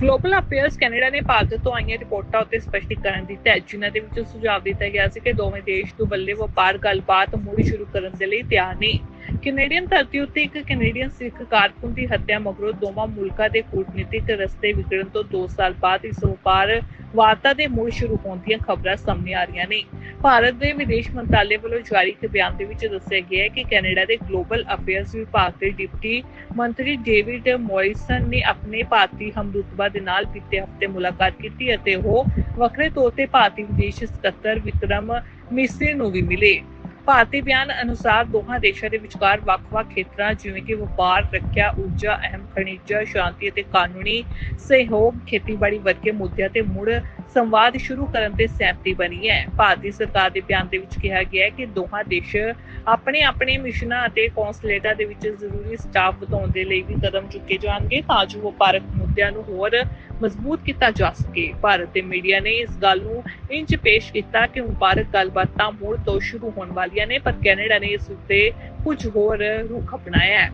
Global affairs Canada ਨੇ ਭਾਰਤ ਤੋਂ ਆਈਆਂ ਰਿਪੋਰਟਾਂ ਉੱਤੇ ਸਪਸ਼ਟੀਕਰਨ ਦਿੱਤਾ ਹੈ, ਜਿਨ੍ਹਾਂ ਦੇ ਵਿੱਚ ਸੁਝਾਅ ਦਿੱਤਾ ਗਿਆ ਸੀ ਕਿ ਦੋਵੇਂ ਦੇਸ਼ ਤੋਂ ਬੱਲੇ ਵਪਾਰ, ਗੱਲਬਾਤ, ਮੁੜ ਸ਼ੁਰੂ ਕਰਨ ਦੇ ਲਈ ਤਿਆਰ ਨਹੀਂ ਕੈਨੇਡੀਅਨ ਧਰਤੀ ਉੱਤੇ ਇੱਕ ਕੈਨੇਡੀਅਨ ਸਿੱਖ ਕਾਰਕੁਨ ਦੀ ਹੱਤਿਆ ਮਗਰੋਂ ਦੋਵਾਂ ਮੁਲਕਾਂ ਦੇ ਕੂਟਨੀਤਿਕ ਰਸਤੇ ਵਿਗੜਨ ਤੋਂ 2 ਸਾਲ ਬਾਅਦ ਇਸ ਵਪਾਰ ਵਾਰਤਾ ਦੇ ਮੁੜ ਸ਼ੁਰੂ ਹੋਣ ਦੀਆਂ ਖਬਰਾਂ ਸਾਹਮਣੇ ਆ ਰਹੀਆਂ ਨੇ। ਭਾਰਤ ਦੇ ਵਿਦੇਸ਼ ਮੰਤਰਾਲੇ ਵੱਲੋਂ ਜਾਰੀ ਇੱਕ ਬਿਆਨ ਦੇ ਵਿੱਚ ਦੱਸਿਆ ਗਿਆ ਹੈ ਕਿ ਕੈਨੇਡਾ ਦੇ ਗਲੋਬਲ ਅਫੇਅਰਸ ਵਿਭਾਗ ਦੇ ਡਿਪਟੀ ਮੰਤਰੀ ਡੇਵਿਡ ਮੋਰਿਸਨ ਨੇ ਆਪਣੇ ਭਾਰਤੀ ਹਮਰੁਤਬਾ ਦੇ ਨਾਲ ਬੀਤੇ ਹਫ਼ਤੇ ਮੁਲਾਕਾਤ ਕੀਤੀ ਅਤੇ ਉਹ ਵੱਖਰੇ ਤੌਰ ਤੇ ਭਾਰਤੀ ਵਿਦੇਸ਼ ਸਕੱਤਰ ਵਿਕਰਮ ਮਿਸਰੀ ਨੂੰ ਵੀ ਮਿਲੇ। ਭਾਰਤੀ ਬਿਆਨ ਅਨੁਸਾਰ ਦੋਹਾਂ ਦੇਸ਼ਾਂ ਦੇ ਵਿਚਕਾਰ ਵੱਖ-ਵੱਖ ਖੇਤਰਾਂ ਜਿਵੇਂ ਕਿ ਵਪਾਰ, ਰੱਖਿਆ, ਊਰਜਾ, ਅਹਿਮ ਖਣਿਜ, ਸ਼ਾਂਤੀ ਅਤੇ ਕਾਨੂੰਨੀ ਸਹਿਯੋਗ, ਖੇਤੀਬਾੜੀ ਵਰਗੇ ਮੁੱਦਿਆਂ ਤੇ ਮੁੜ ਸੰਵਾਦ ਸ਼ੁਰੂ ਕਰਨ ਤੇ ਸਹਿਮਤੀ ਬਣੀ ਹੈ। ਭਾਰਤੀ ਸਰਕਾਰ ਦੇ ਬਿਆਨ ਦੇ ਵਿੱਚ ਕਿਹਾ ਗਿਆ ਹੈ ਕਿ ਦੋਹਾਂ ਦੇਸ਼ ਆਪਣੇ ਆਪਣੇ ਮਿਸ਼ਨਾਂ ਅਤੇ ਕੌਂਸਲੇਟਾਂ ਦੇ ਵਿੱਚ ਜ਼ਰੂਰੀ ਸਟਾਫ ਵਧਾਉਣ ਦੇ ਲਈ ਵੀ ਕਦਮ ਚੁੱਕੇ ਜਾਣਗੇ ਤਾਂ ਜੋ ਵਪਾਰਕ ਮੁੱਦਿਆਂ ਨੂੰ ਹੋਰ ਮਜ਼ਬੂਤ ਕੀਤਾ ਜਾ ਸਕੇ। ਭਾਰਤ ਦੇ ਮੀਡੀਆ ਨੇ ਇਸ ਗੱਲ ਨੂੰ ਇੰਚ ਪੇਸ਼ ਕੀਤਾ ਕਿ ਵਪਾਰਕ ਗੱਲਬਾਤਾਂ ਮੁੜ ਤੋਂ ਸ਼ੁਰੂ ਹੋਣ ਵਾਲੀਆਂ ਨੇ, ਪਰ ਕੈਨੇਡਾ ਨੇ ਇਸ ਉੱਤੇ ਕੁਝ ਹੋਰ ਰੁਖ ਅਪਣਾਇਆ ਹੈ।